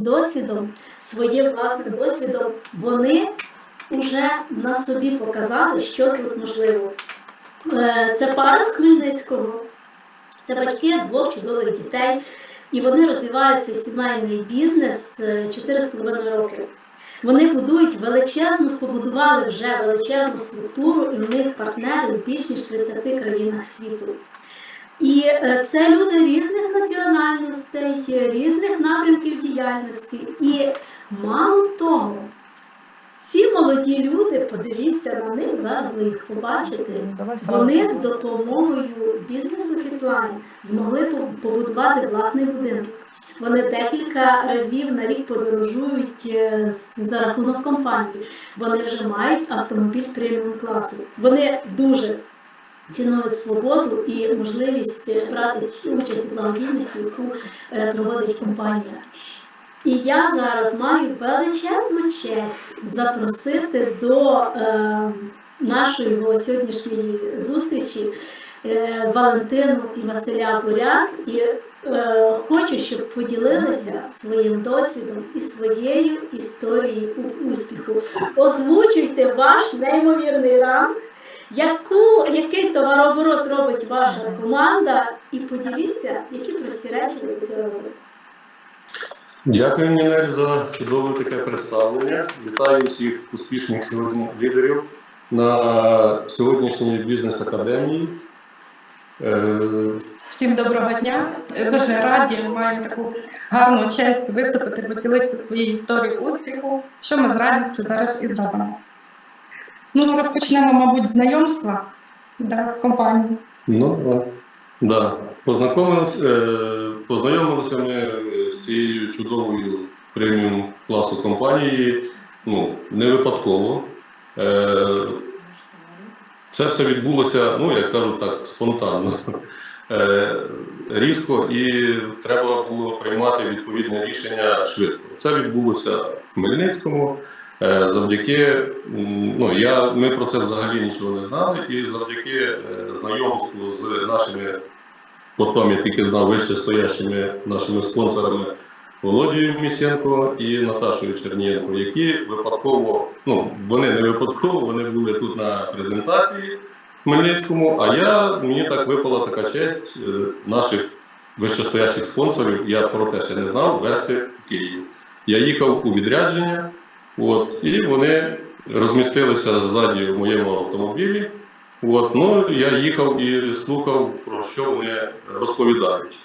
досвідом, своїм власним досвідом, вони вже на собі показали, що тут можливо. Е, Це пара з Хмельницького, це батьки двох чудових дітей, і вони розвивають цей сімейний бізнес е, 4,5 роки. Вони будують величезну, побудували вже величезну структуру, і в них партнери в більш ніж 30 країнах світу. І е, це люди різних національностей, різних напрямків діяльності. І мало того, ці молоді люди, подивіться на них, зараз ви їх побачите. Вони з допомогою бізнесу Фітлайн змогли побудувати власний будинок. Вони декілька разів на рік подорожують е, за рахунок компанії. Вони вже мають автомобіль преміум класу. Вони дуже цінують свободу і можливість брати участь у благодійності, яку е, проводить компанія. І я зараз маю величезну честь запросити до е, нашої сьогоднішньої зустрічі е, Валентину і Василя Буряк. І е, хочу, щоб поділилися своїм досвідом і своєю історією у- успіху. Озвучуйте ваш неймовірний ранг, яку, який товарооборот робить ваша команда, і поділіться, які прості речі ви цього робите. Дякую, Нінель, за чудове таке представлення. Вітаю всіх успішних сьогодні лідерів на сьогоднішній бізнес-академії. Е, Всім доброго дня. Дуже раді маємо таку гарну честь виступити, поділитися своєю історією успіху, що ми з радістю зараз і зробимо. Ну, ми розпочнемо, мабуть, знайомства да, з компанією. Ну, о, да. Познайомилися, познайомилися ми е, з цією чудовою преміум класу компанії ну, не випадково. Е, Це все відбулося, ну, як кажуть так, спонтанно, е, різко, і треба було приймати відповідне рішення швидко. Це відбулося в Хмельницькому. Е, Завдяки, ну я ми про це взагалі нічого не знали, і завдяки е, знайомству з нашими, потім я тільки знав вище стоящими нашими спонсорами Володією Місенко і Наташою Чернієнко, які випадково, ну вони не випадково, вони були тут на презентації в Хмельницькому. А я мені так випала така честь е, наших вищестоящих спонсорів. Я про те ще не знав вести в Київ. Я їхав у відрядження. От, і вони розмістилися ззаді в моєму автомобілі. От, ну, я їхав і слухав, про що вони розповідають.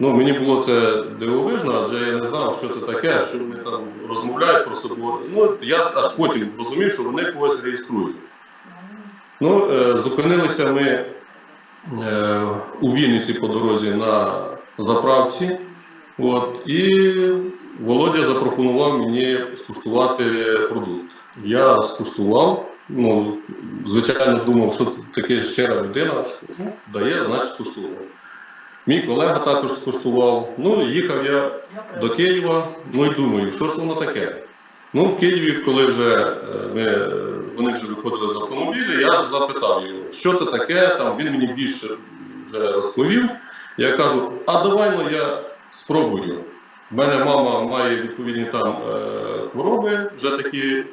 Ну, мені було це дивовижно, адже я не знав, що це таке, що вони там розмовляють про собою. Ну, я аж потім зрозумів, що вони когось реєструють. Ну, е, зупинилися ми е, у Вінниці по дорозі на заправці. От, і Володя запропонував мені скуштувати продукт. Я скуштував, ну, звичайно, думав, що це таке щира людина дає, значить скуштував. Мій колега також скуштував. Ну, їхав я до Києва, ну і думаю, що ж воно таке. Ну, в Києві, коли вже е, ми, вони вже виходили з автомобіля, я запитав його, що це таке, там він мені більше вже розповів. Я кажу, а давай ну, я спробую. У мене мама має відповідні там е, хвороби, вже такі.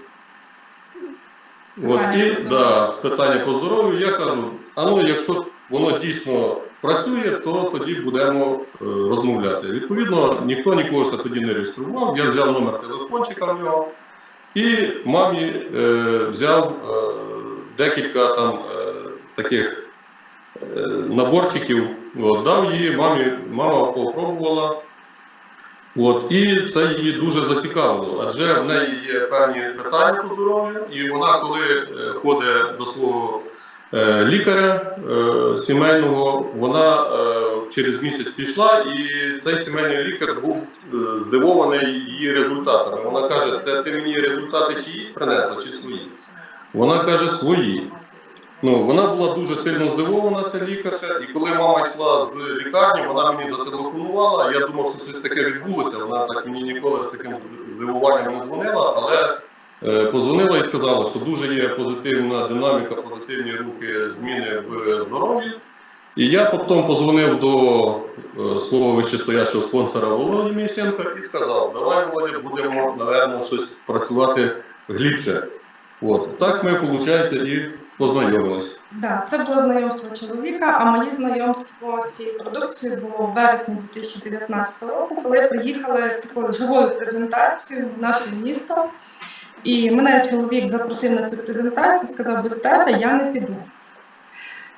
От, і Питання по да, питання по здоров'ю. Я кажу, а ну, якщо воно дійсно працює, то тоді будемо е, розмовляти. Відповідно, ніхто нікого ще тоді не реєстрував. Я взяв номер телефончика в нього і мамі е, взяв е, декілька там е, таких е, наборчиків, от, дав її, мамі, мама попробувала. От, і це її дуже зацікавило, адже в неї є певні питання по здоров'ю, і вона, коли е, ходить до свого е, лікаря е, сімейного, вона через місяць пішла, і цей сімейний лікар був здивований її результатами. Вона каже: це ти мені результати чиїсь принесла чи свої? Вона каже, свої. Ну, вона була дуже сильно здивована, ця лікарка, і коли мама йшла з лікарні, вона мені зателефонувала. Я думав, що щось таке відбулося. Вона так мені ніколи з таким здивуванням не дзвонила, але е, позвонила і сказала, що дуже є позитивна динаміка, позитивні рухи, зміни в здоров'ї. І я потім позвонив до е, свого вищестоящого спонсора Володі Місенка і сказав, давай, Володя, будемо, напевно, щось працювати глибше. От. Так ми, виходить, і познайомились. Да, це було знайомство чоловіка, а моє знайомство з цією продукцією було в вересні 2019 року, коли приїхали з такою живою презентацією в наше місто. І мене чоловік запросив на цю презентацію, сказав, без тебе я не піду.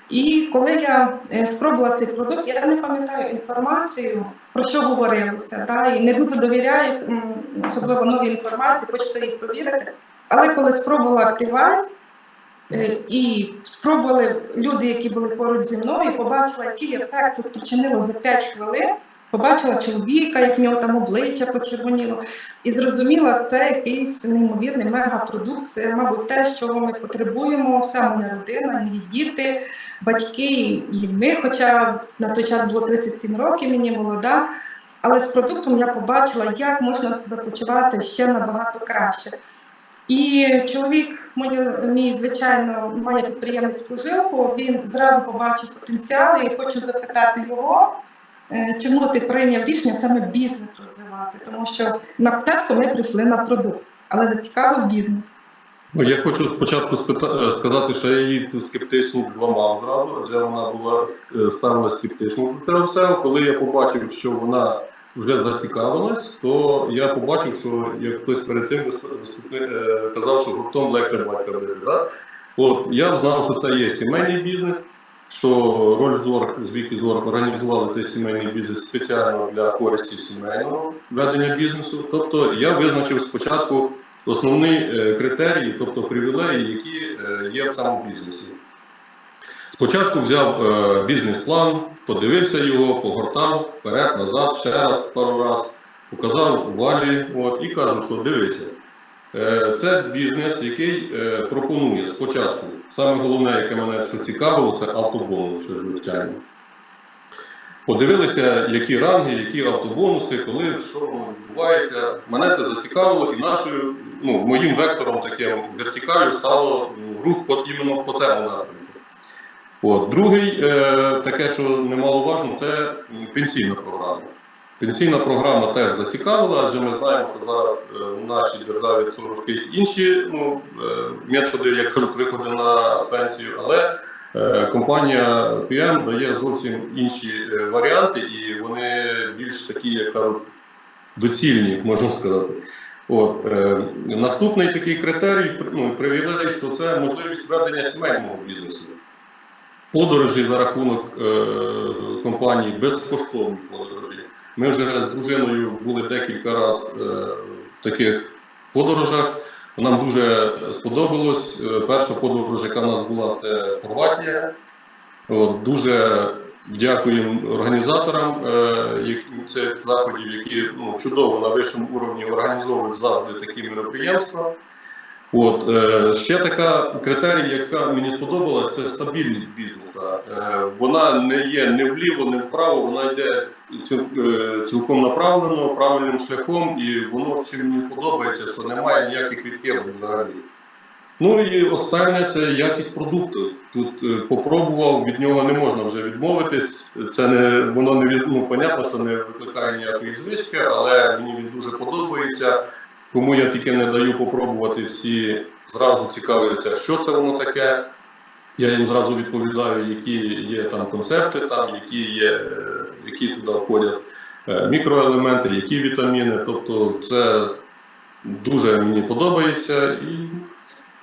І коли я е, спробувала цей продукт, я не пам'ятаю інформацію, про що говорилося, та, і не дуже довіряю, особливо новій інформації, хочеться її провірити. Але коли спробувала Е, І спробували люди, які були поруч зі мною, побачила, який ефект це спричинило за 5 хвилин. Побачила чоловіка, як в нього там обличчя почервоніло, і зрозуміла, це якийсь неймовірний мегапродукт. Це, мабуть, те, що ми потребуємо, вся моя родина, мої діти, батьки і ми. Хоча на той час було 37 років, мені молода. Але з продуктом я побачила, як можна себе почувати ще набагато краще. І чоловік мій, мій, звичайно, має підприємницьку жилку. Він зразу побачив потенціал і хочу запитати його, е, чому ти прийняв рішення саме бізнес розвивати? Тому що на початку ми прийшли на продукт, але зацікавив бізнес. Ну, я хочу спочатку е, сказати, що я її цю скептичність зламав зразу, адже вона була е, ставила скептично до цього все. Коли я побачив, що вона вже зацікавилась, то я побачив, що як хтось перед цим е, казав, що гуртом легше батька бити. Да? От я знав, що це є сімейний бізнес, що роль Зорг з Віки організували цей сімейний бізнес спеціально для користі сімейного ведення бізнесу. Тобто я визначив спочатку основні е, критерії, тобто привілеї, які е, є в цьому бізнесі. Спочатку взяв е, бізнес-план, подивився його, погортав вперед, назад, ще раз, пару раз, показав валі от, і кажу, що дивися. е, Це бізнес, який е, пропонує спочатку. Саме головне, яке мене що цікавило, це автобонус, звичайно. Подивилися, які ранги, які автобонуси, коли що відбувається. Мене це зацікавило, і нашою, ну, моїм вектором таким вертикалю стало ну, рух по, іменно по цьому напрямку. От. Другий, е, таке, що немаловажно, це пенсійна програма. Пенсійна програма теж зацікавила, адже ми знаємо, що зараз е, в нашій державі трошки інші ну, е, методи, як кажуть, виходу на пенсію, але е, компанія PM дає зовсім інші варіанти, і вони більш такі, як кажуть, доцільні, можна сказати. От, е, наступний такий критерій, ну, привілей, що це можливість ведення сімейного бізнесу. Подорожі за рахунок е, компанії, безкоштовні подорожі. Ми вже з дружиною були декілька разів е, в таких подорожах. Нам дуже сподобалось. Е, Перша подорож, яка в нас була, це Хорватія. Дуже дякуємо організаторам цих заходів, які ну, чудово на вищому уровні організовують завжди такі мероприємства. От, е, ще така критерій, яка мені сподобалась, це стабільність бізнесу. Е, вона не є не вліво, не вправо, вона йде е, цілком направлено, правильним шляхом, і воно чим мені подобається, що немає ніяких відхилень взагалі. Ну і останнє це якість продукту. Тут е, попробував, від нього не можна вже відмовитись. Це не воно не від, ну, понятно, що не викликає ніякої звички, але мені він дуже подобається. Тому я тільки не даю попробувати всі зразу цікавляться, що це воно таке. Я їм зразу відповідаю, які є там концепти, там, які, є, е, які туди входять е, мікроелементи, які вітаміни. Тобто це дуже мені подобається і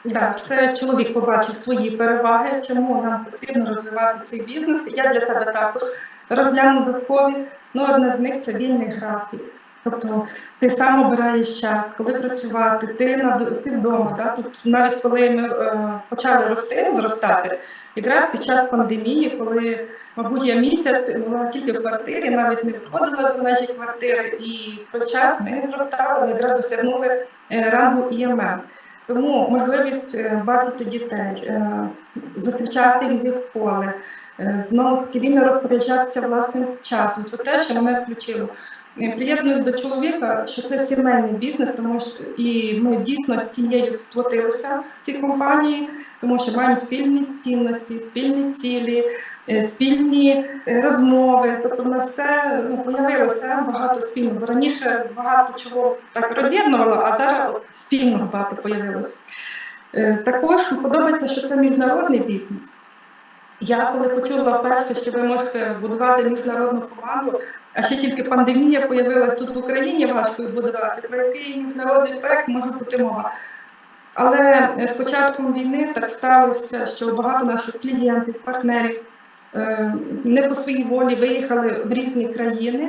Да, це чоловік побачив свої переваги, чому нам потрібно розвивати цей бізнес. Я для себе також розгляну додаткові. Ну, одне з них це вільний графік. Тобто ти сам обираєш час, коли працювати, ти на ти вдома. Да? Тут навіть коли ми е, почали рости, зростати, якраз під час пандемії, коли, мабуть, я місяць була тільки в квартирі, навіть не виходила за межі квартири, і в той час ми зростали, ми якраз досягнули е, рангу ІММ. Тому можливість е, бачити дітей, е, зустрічати їх зі поле, знову вільно розпоряджатися власним часом. Це те, що мене включило. Приєднуюсь до чоловіка, що це сімейний бізнес, тому що і ми дійсно з цією сплотилися в цій компанії, тому що маємо спільні цінності, спільні цілі, е, спільні е, розмови. Тобто, в нас все ну, появилося багато спільного. Раніше багато чого так роз'єднувало, а зараз от спільного багато появилося. Е, Також подобається, що це міжнародний бізнес. Я коли почула перше, що ви можете будувати міжнародну команду, а ще тільки пандемія появилась тут в Україні, важко будувати. Про який міжнародний проект може бути мова? Але з початком війни так сталося, що багато наших клієнтів, партнерів е, не по своїй волі виїхали в різні країни,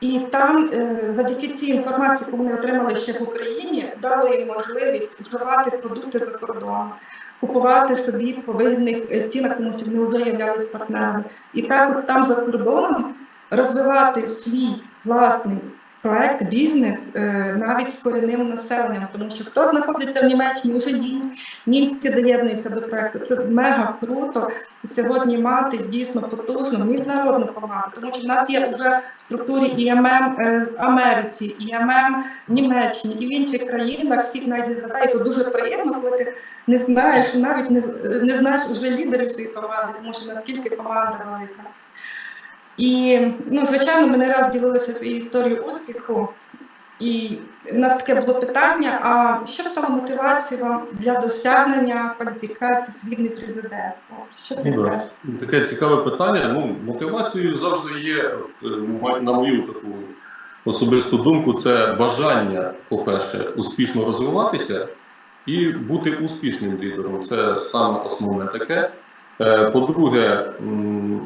і там, е, завдяки цій інформації, яку вони отримали ще в Україні, дали їм можливість вживати продукти за кордоном, купувати собі по вигідних е, цінах, тому що вони вже являлись партнерами. І так там за кордоном розвивати свій власний проект, бізнес е, навіть з корінним населенням, тому що хто знаходиться в Німеччині, вже німці доєднуються до проекту. Це мега круто сьогодні мати дійсно потужну міжнародну команду, тому що в нас є вже в структурі ІММ е, з Америці, ІММ в Німеччині і в інших країнах всіх навіть не згадає. То дуже приємно, коли ти не знаєш, навіть не, не знаєш вже лідерів своєї команди, тому що наскільки команда велика. І, ну, звичайно, ми не раз ділилися своєю історією успіху. І в нас таке було питання: а що стало мотивацією вам для досягнення кваліфікації срібний президент? Що ти Ну, скажеш? Таке цікаве питання. Ну, мотивацією завжди є, е, на мою таку особисту думку, це бажання, по-перше, успішно розвиватися і бути успішним лідером. Це саме основне таке. Е, По-друге,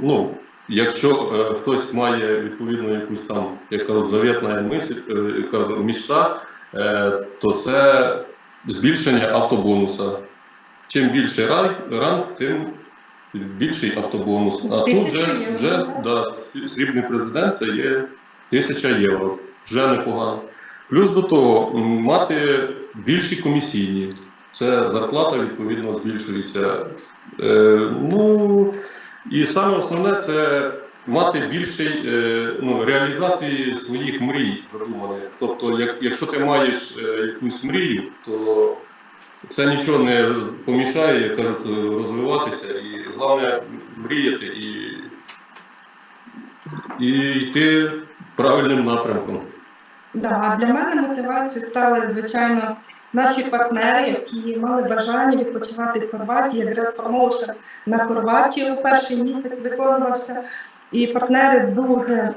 ну, якщо е, хтось має відповідно якусь там, як кажуть, завітна мисль, е, мічта, е, то це збільшення автобонуса. Чим більше ранг, ранг тим більший автобонус. А тут вже, вже да, срібний президент це є тисяча євро. Вже непогано. Плюс до того, мати більші комісійні. Це зарплата відповідно збільшується. Е, ну і саме основне це мати більший е, ну, реалізації своїх мрій задуманих. Тобто, як, якщо ти маєш е, якусь мрію, то це нічого не помішає, як кажуть, розвиватися. І головне мріяти і, і йти правильним напрямком. Да, для мене мотивацією стали, звичайно, наші партнери, які мали бажання відпочивати в Хорватії, якраз промоушен на Хорватію перший місяць виконувався. І партнери дуже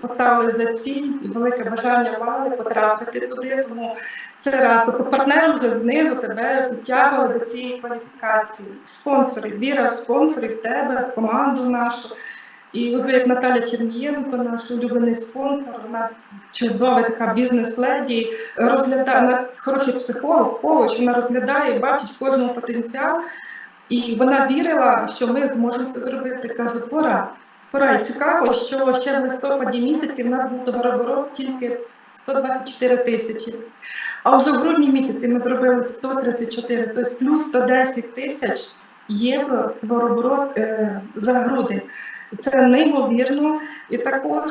поставили за ціль і велике бажання мали потрапити туди. Тому це раз. Тобто партнери вже знизу тебе підтягували до цієї кваліфікації. Спонсори, віра спонсорів, тебе, команду нашу. І ви, як Наталя Чернієнко, наш улюблений спонсор, вона чудова така бізнес-леді, розглядає вона хороший психолог, коуч, вона розглядає, бачить в кожному потенціал. І вона вірила, що ми зможемо це зробити. Каже, пора. Пора. І цікаво, що ще в листопаді місяці в нас був товарооборот тільки 124 тисячі. А вже в грудні місяці ми зробили 134, тобто плюс 110 тисяч євро товарооборот е, за грудень. Це неймовірно. І також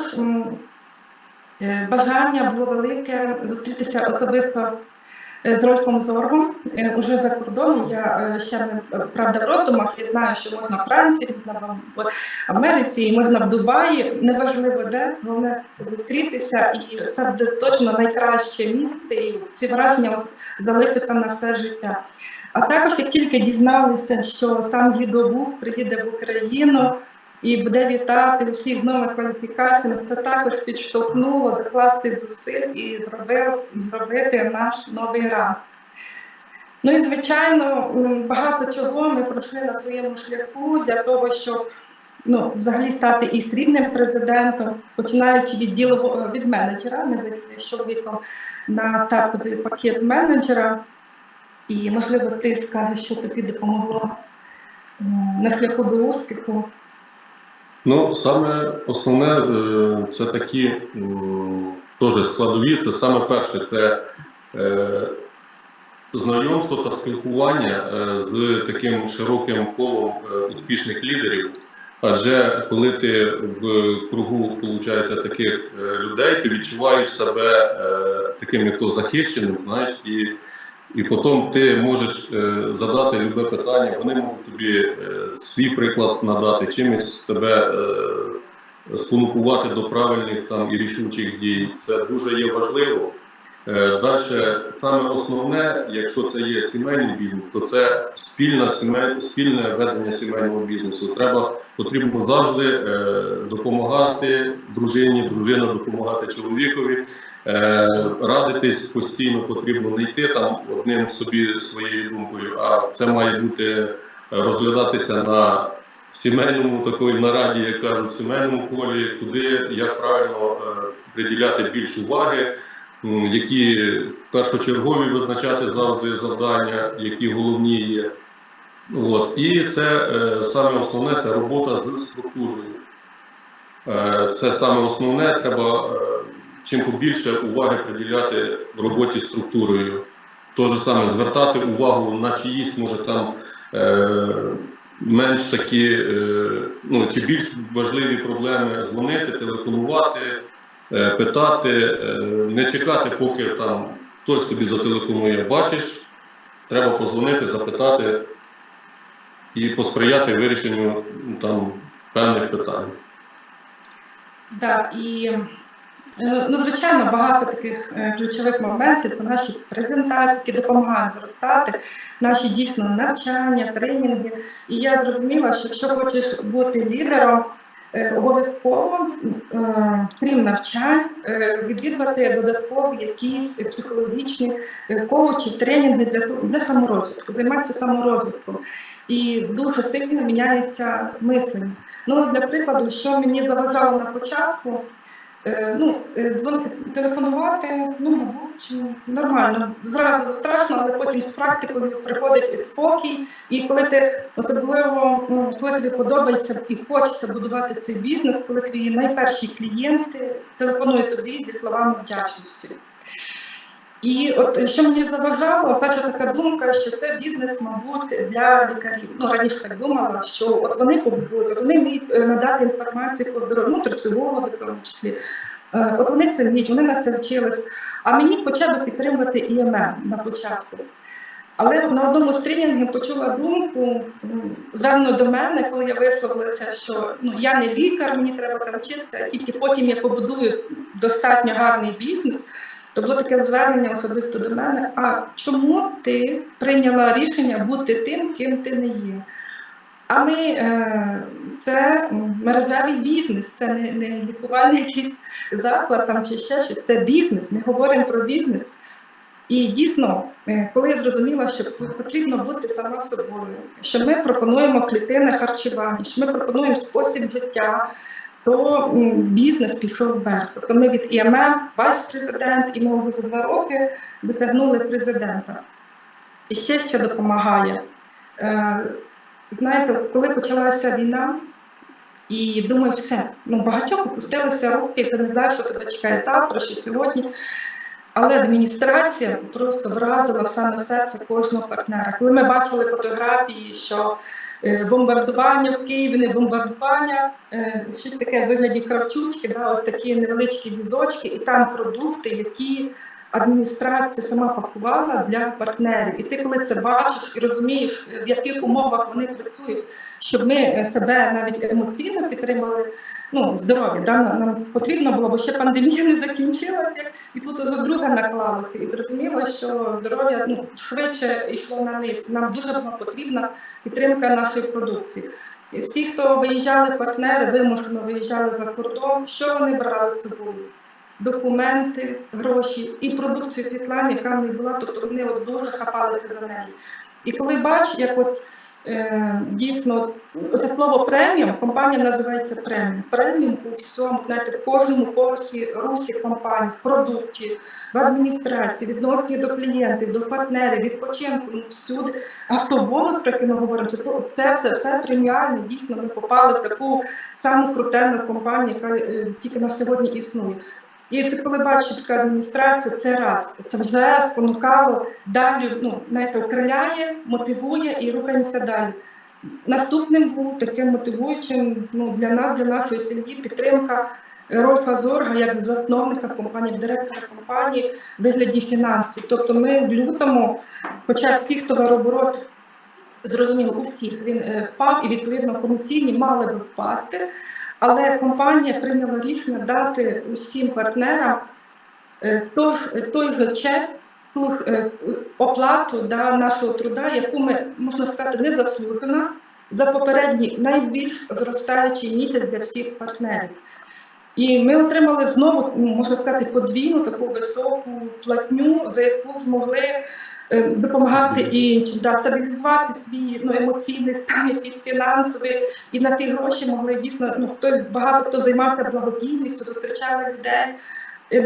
е, бажання було велике зустрітися особисто е, з Рольфом Зоргом е, уже за кордоном. Я ще не правда в роздумах. Я знаю, що можна в Франції, можна в Америці, можна в Дубаї. Неважливо де, головне зустрітися, і це буде точно найкраще місце, і ці враження залишаться на все життя. А також як тільки дізналися, що сам Гідобук приїде в Україну і буде вітати всіх з новими кваліфікаціями, це також підштовхнуло докласти зусиль і зробив, зробити наш новий ранг. Ну і звичайно, багато чого ми пройшли на своєму шляху для того, щоб ну, взагалі стати і срібним президентом, починаючи від ділового від менеджера. Ми зайшли з чоловіком на стартовий пакет менеджера. І можливо, ти скажеш, що тобі допомогло на шляху до успіху. Ну, саме основне е, це такі теж складові. Це саме перше, це е, знайомство та спілкування е, з таким широким колом успішних лідерів. Адже коли ти в кругу виходить, таких людей, ти відчуваєш себе таким як то захищеним, знаєш, і, і потім ти можеш е, задати любе питання, вони можуть тобі е, свій приклад надати, чимось тебе е, спонукувати до правильних там і рішучих дій. Це дуже є важливо. Далі, саме основне, якщо це є сімейний бізнес, то це спільна сімей, спільне ведення сімейного бізнесу. Треба потрібно завжди е, допомагати дружині, дружина допомагати чоловікові, радитись постійно потрібно не йти там одним собі своєю думкою, а це має бути е, розглядатися на сімейному такої нараді, як кажуть, в сімейному колі, куди як правильно е, приділяти більше уваги. Які першочергові визначати завжди завдання, які головні є. От. І це е, саме основне це робота з структурою. Е, це саме основне, треба е, чим побільше уваги приділяти роботі з структурою. То же саме звертати увагу на чиїсь, може там е, менш такі, е, ну чи більш важливі проблеми дзвонити, телефонувати, е, питати, е, не чекати, поки там хтось тобі зателефонує. Бачиш, треба позвонити, запитати і посприяти вирішенню там певних питань. Да, і ну, звичайно, багато таких е, ключових моментів це наші презентації, які допомагають зростати, наші дійсно навчання, тренінги. І я зрозуміла, що якщо хочеш бути лідером, е, обов'язково, е, крім навчань, е, відвідувати додаткові якісь психологічні е, коучі, тренінги для, для саморозвитку, займатися саморозвитком. І дуже сильно міняється мислення. Ну, для прикладу, що мені заважало на початку, е, ну, дзвонити, телефонувати, ну, мабуть, нормально. Зразу страшно, але потім з практикою приходить спокій. І коли ти особливо, ну, коли тобі подобається і хочеться будувати цей бізнес, коли твої найперші клієнти телефонують тобі зі словами вдячності. І от е, що мені заважало, перша така думка, що це бізнес, мабуть, для лікарів. Ну раніше так думала, що от вони побудують, от вони вміють е, надати інформацію по здоров'ю, нутриціологи в тому числі. Е, От вони це вміють, вони на це вчились. А мені хоча б підтримувати ІММ на початку. Але на одному з тренінгів почула думку, м, звернену до мене, коли я висловилася, що ну я не лікар, мені треба там вчитися, тільки потім я побудую достатньо гарний бізнес. То було таке звернення особисто до мене. А чому ти прийняла рішення бути тим, ким ти не є? А ми е, це мережевий бізнес, це не, не лікувальний якийсь заклад там чи ще щось. Це бізнес. Ми говоримо про бізнес. І дійсно, е, коли я зрозуміла, що потрібно бути сама собою, що ми пропонуємо клітинне харчування, що ми пропонуємо спосіб життя, то бізнес пішов вверх. Тобто ми від ІММ, вайс-президент, і ми за два роки досягнули президента. І ще що допомагає. Е, Знаєте, коли почалася війна, і думаю, все, ну багатьох опустилися руки, ти не знаєш, що тебе чекає завтра, що сьогодні. Але адміністрація просто вразила в саме серце кожного партнера. Коли ми бачили фотографії, що бомбардування в Києві, не бомбардування, е, що таке в вигляді кравчучки, да, ось такі невеличкі візочки, і там продукти, які адміністрація сама пакувала для партнерів. І ти, коли це бачиш і розумієш, в яких умовах вони працюють, щоб ми е, себе навіть емоційно підтримали. Ну, здоров'я, да? нам потрібно було, бо ще пандемія не закінчилася, і тут друге наклалося. І зрозуміло, що здоров'я ну, швидше йшло на низ. Нам дуже була потрібна підтримка нашої продукції. І всі, хто виїжджали, партнери, вимушено виїжджали за кордон, що вони брали з собою? Документи, гроші і продукцію Фітлайн, яка в них була, тобто вони от дуже хапалися за неї. І коли бачиш, як от е, дійсно це слово преміум, компанія називається преміум. Преміум у всьому, знаєте, в кожному поверсі русі компанії, в продукті, в адміністрації, відношенні до клієнтів, до партнерів, відпочинку, ну, всюди. Автобонус, про який ми говоримо, це, це все, все преміальне. Дійсно, ми попали в таку саму крутенну компанію, яка е, тільки на сьогодні існує. І ти коли бачиш така адміністрація, це раз, це вже спонукало далі, ну, знаєте, окриляє, мотивує і рухаємося далі. Наступним був таким мотивуючим ну, для нас, для нашої сім'ї, підтримка Рольфа Зорга як засновника компанії, директора компанії в вигляді фінансів. Тобто ми в лютому, хоча всіх товарооборот, зрозуміло, у всіх він е, впав і відповідно комісійні мали би впасти, але компанія прийняла рішення дати усім партнерам е, той же чек, е, оплату да, нашого труда, яку ми, можна сказати, незаслужено за попередній найбільш зростаючий місяць для всіх партнерів. І ми отримали знову, ну, можна сказати, подвійну таку високу платню, за яку змогли е, допомагати іншим, да, стабілізувати свій ну, емоційний стан, якийсь фінансовий, і на ті гроші могли дійсно ну, хтось багато хто займався благодійністю, зустрічали людей.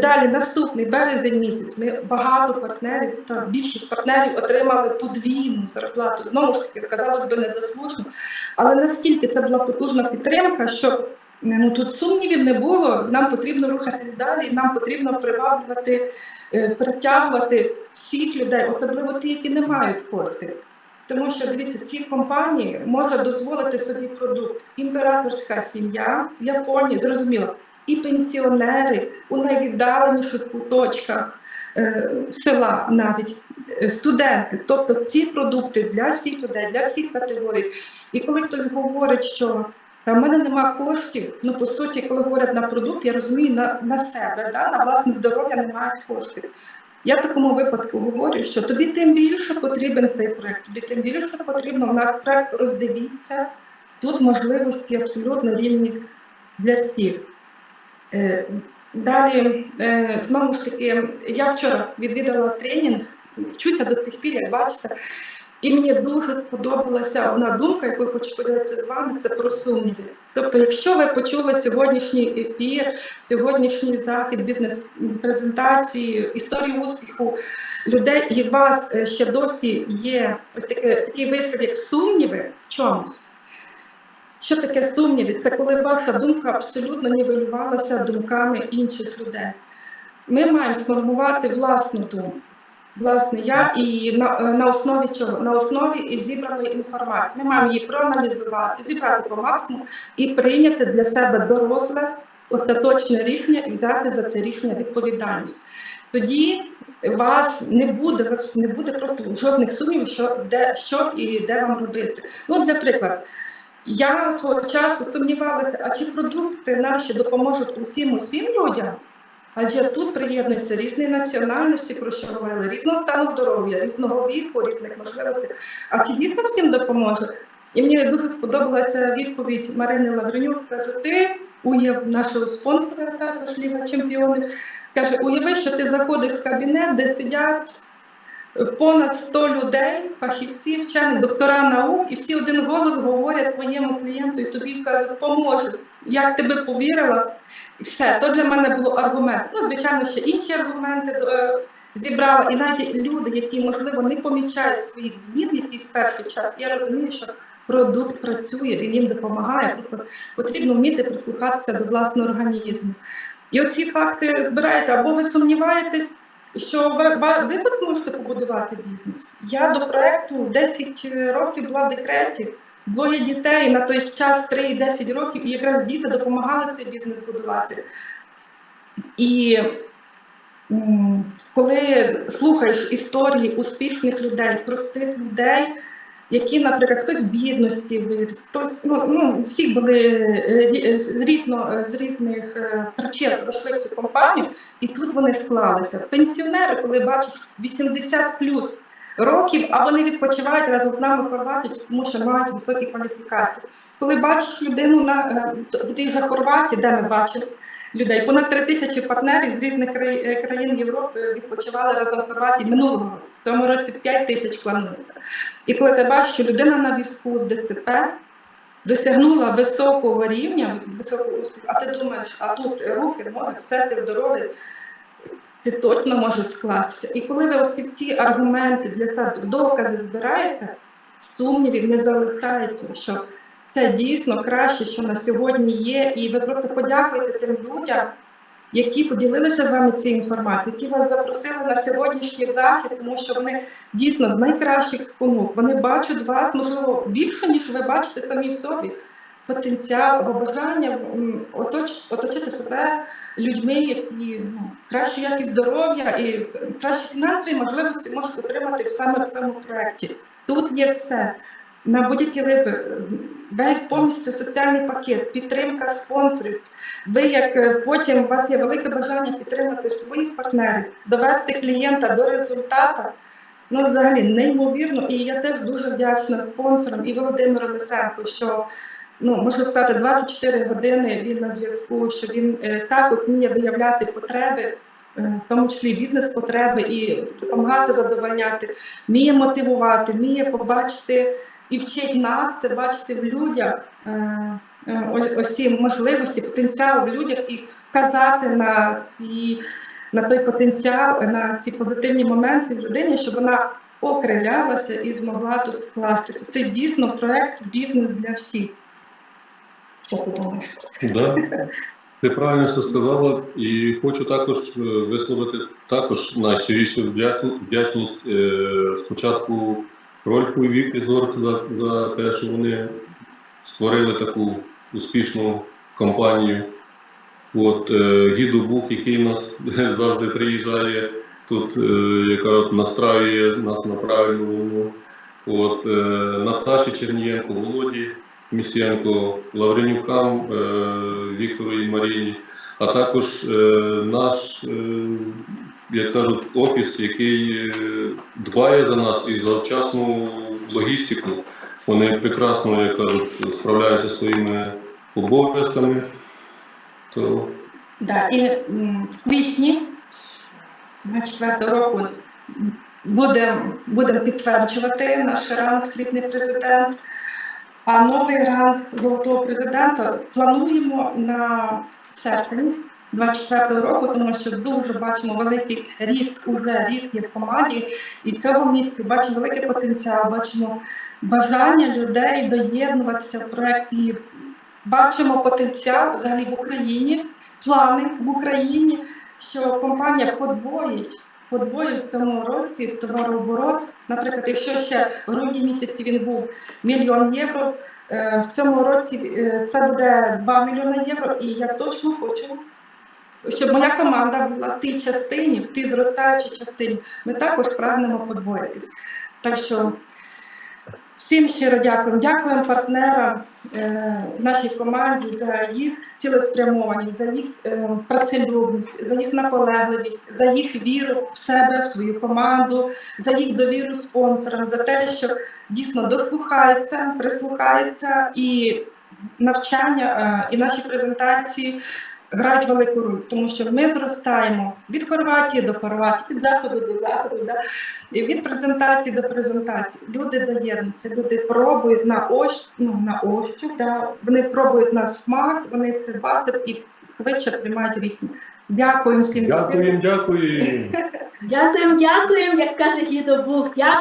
Далі наступний березень місяць. Ми багато партнерів та більшість партнерів отримали подвійну зарплату. Знову ж таки, казалось би, незаслужено. Але наскільки це була потужна підтримка, що ну тут сумнівів не було. Нам потрібно рухатись далі, нам потрібно приваблювати, е, притягувати всіх людей, особливо ті, які не мають коштів. Тому що дивіться, ці компанії можуть дозволити собі продукт. Імператорська сім'я в Японії, зрозуміло, і пенсіонери у найвіддаленіших куточках е, села навіть е, студенти. Тобто ці продукти для всіх людей, для всіх категорій. І коли хтось говорить, що та в мене нема коштів, ну по суті, коли говорять на продукт, я розумію на, на себе, да, на власне здоров'я не мають коштів. Я в такому випадку говорю, що тобі тим більше потрібен цей проект, тобі тим більше потрібно на проект роздивіться. Тут можливості абсолютно рівні для всіх. Е, Далі, е, знову ж таки, я вчора відвідала тренінг, вчуся до цих пір, як бачите, і мені дуже сподобалася одна думка, яку я хочу поділитися з вами, це про сумніви. Тобто, якщо ви почули сьогоднішній ефір, сьогоднішній захід, бізнес-презентації, історію успіху людей, і у вас е, ще досі є ось таке, такий вислів, як сумніви в чомусь. Що таке сумніви? Це коли ваша думка абсолютно нівелювалася думками інших людей. Ми маємо сформувати власну думку, власне я і на, е, на основі чого? На основі зібраної інформації. Ми маємо її проаналізувати, зібрати по максимуму і прийняти для себе доросле, остаточне рішення і взяти за це рішення відповідальність. Тоді вас не буде, вас не буде просто жодних сумнівів, що де що і де вам робити. Ну, для прикладу. Я свого часу сумнівалася, а чи продукти наші допоможуть усім усім людям? Адже тут приєднуються різні національності, про що говорили, різного стану здоров'я, різного віку, різних можливостей. А чи всім допоможе? І мені дуже сподобалася відповідь Марини Лавренюк. Каже, ти уяв нашого спонсора, також Ліга Чемпіонів. Каже, уяви, що ти заходиш в кабінет, де сидять понад 100 людей, фахівців, вчених, доктора наук, і всі один голос говорять твоєму клієнту, і тобі кажуть, поможе. Як тебе повірила, все, то для мене було аргумент. Ну, звичайно, ще інші аргументи е, зібрала. І навіть люди, які, можливо, не помічають своїх змін якийсь перший час, я розумію, що продукт працює, він їм допомагає. Просто потрібно вміти прислухатися до власного організму. І оці факти збираєте, або ви сумніваєтесь, що ви, ви тут зможете побудувати бізнес. Я до проекту 10 років була в декреті, двоє дітей на той час 3 і 10 років, і якраз діти допомагали цей бізнес будувати. І коли слухаєш історії успішних людей, простих людей, які, наприклад, хтось в бідності виріс, хтось, ну, ну всі були е, з, різно, з різних е, причин зайшли в цю компанію, і тут вони склалися. Пенсіонери, коли бачать 80 плюс років, а вони відпочивають разом з нами в Хорватії, тому що мають високі кваліфікації. Коли бачиш людину на е, в тій же Хорватії, де ми бачимо людей, понад три тисячі партнерів з різних е, країн Європи відпочивали разом в Хорватії минулого року. В цьому році 5 тисяч планується. І коли ти бачиш, що людина на візку з ДЦП досягнула високого рівня, високого успіху, а ти думаєш, а тут руки, ноги, все ти здоровий, ти точно можеш скластися. І коли ви оці всі аргументи для себе, докази збираєте, сумнівів не залишається, що це дійсно краще, що на сьогодні є, і ви просто подякуєте тим людям, які поділилися з вами цією інформацією, які вас запросили на сьогоднішній захід, тому що вони дійсно з найкращих спонук. Вони бачать вас, можливо, більше, ніж ви бачите самі в собі. Потенціал або бажання оточити себе людьми, які ну, кращу якість здоров'я і кращі фінансові можливості можуть отримати саме в цьому проєкті. Тут є все. На будь-які випи, весь повністю соціальний пакет, підтримка спонсорів. Ви як е, потім у вас є велике бажання підтримати своїх партнерів, довести клієнта до результату. Ну, взагалі, неймовірно. І я теж дуже вдячна спонсорам і Володимиру Лисенку, що ну, можна сказати, 24 години він на зв'язку, що він е, також вміє виявляти потреби, е, в тому числі бізнес-потреби, і допомагати задовольняти, вміє мотивувати, вміє побачити і вчить нас це бачити в людях. е, Ось, ось ці можливості, потенціал в людях і вказати на ці на той потенціал, на ці позитивні моменти в людині, щоб вона окрилялася і змогла тут скластися. Це дійсно проект бізнес для всіх. Що ти думаєш? Да. Ти правильно все сказала, і хочу також е, висловити також найщирішу вдячність е, спочатку Рольфу і Вікі Зорці за, за те, що вони створили таку успішну компанію. От е, Гіду Бук, який нас завжди приїжджає тут, яка от настраює нас на правильну волну. От, Наташі Чернієнко, Володі Місєнко, Лавренюкам, е, Віктору і Маріні, а також е, наш, е, як кажуть, офіс, який дбає за нас і за вчасну логістику. Вони прекрасно, як кажуть, справляються своїми обов'язками. То Да, і в квітні 24 року будемо будем підтверджувати наш ранг срібний президент. А новий ранг золотого президента плануємо на серпень 24 року, тому що дуже бачимо великий ріст, уже ріст є в команді, і в цьому місці бачимо великий потенціал, бачимо бажання людей доєднуватися в проект і бачимо потенціал взагалі в Україні, плани в Україні, що компанія подвоїть. Подвоїть в цьому році товарооборот. Наприклад, якщо ще в грудні місяці він був мільйон євро, е, в цьому році е, це буде 2 мільйони євро. І я точно хочу, щоб моя команда була в тій частині, в тій зростаючій частині. Ми також прагнемо подвоїтись. Так що всім щиро дякуємо. Дякуємо партнерам е, нашій команді за їх цілеспрямованість, за їх е, працелюбність, за їх наполегливість, за їх віру в себе, в свою команду, за їх довіру спонсорам, за те, що дійсно дослухаються, прислухаються і навчання е, і наші презентації грають велику роль, тому що ми зростаємо від Хорватії до Хорватії, від заходу до заходу, да? і від презентації до презентації. Люди доєднуються, люди пробують на ощ, ну, на ощуп, да? вони пробують на смак, вони це бачать і швидше приймають рішення. Дякуємо всім. дякуємо, дякуємо. Дякуємо, дякуємо, як каже Гідо Бук. Дякуємо.